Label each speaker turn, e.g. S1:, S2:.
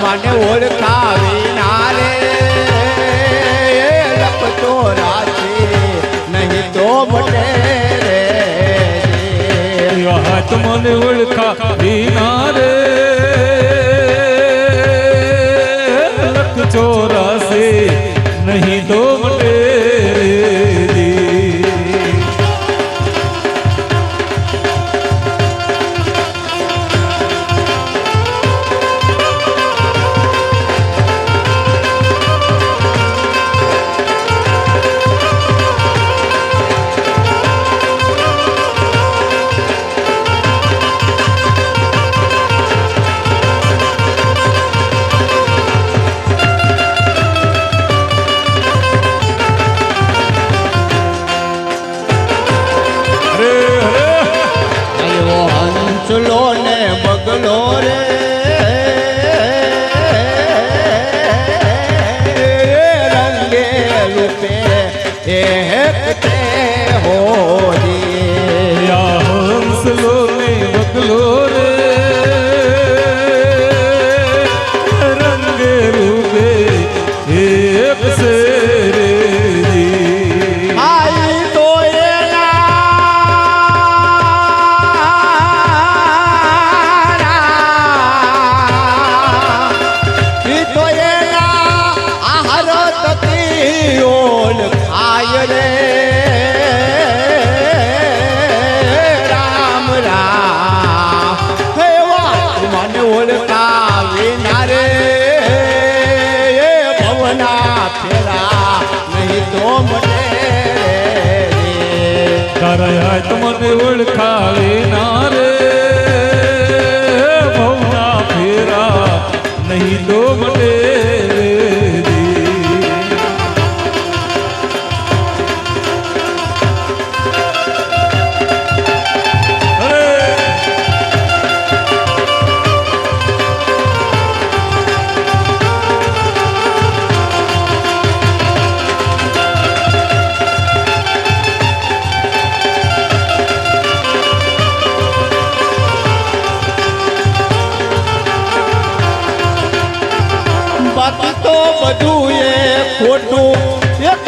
S1: મને ઓળખાવી ના રે લપતો રાખી નહીં તો મટે રે.
S2: વાત મને ઓળખાવી ના
S1: નો રે ઓળખા વિના રે. ભવના ફેરા નહીં તો મને
S2: તારા તમને ઓળખા વિના રે. ભવના
S1: બધું એ ખોટું. એક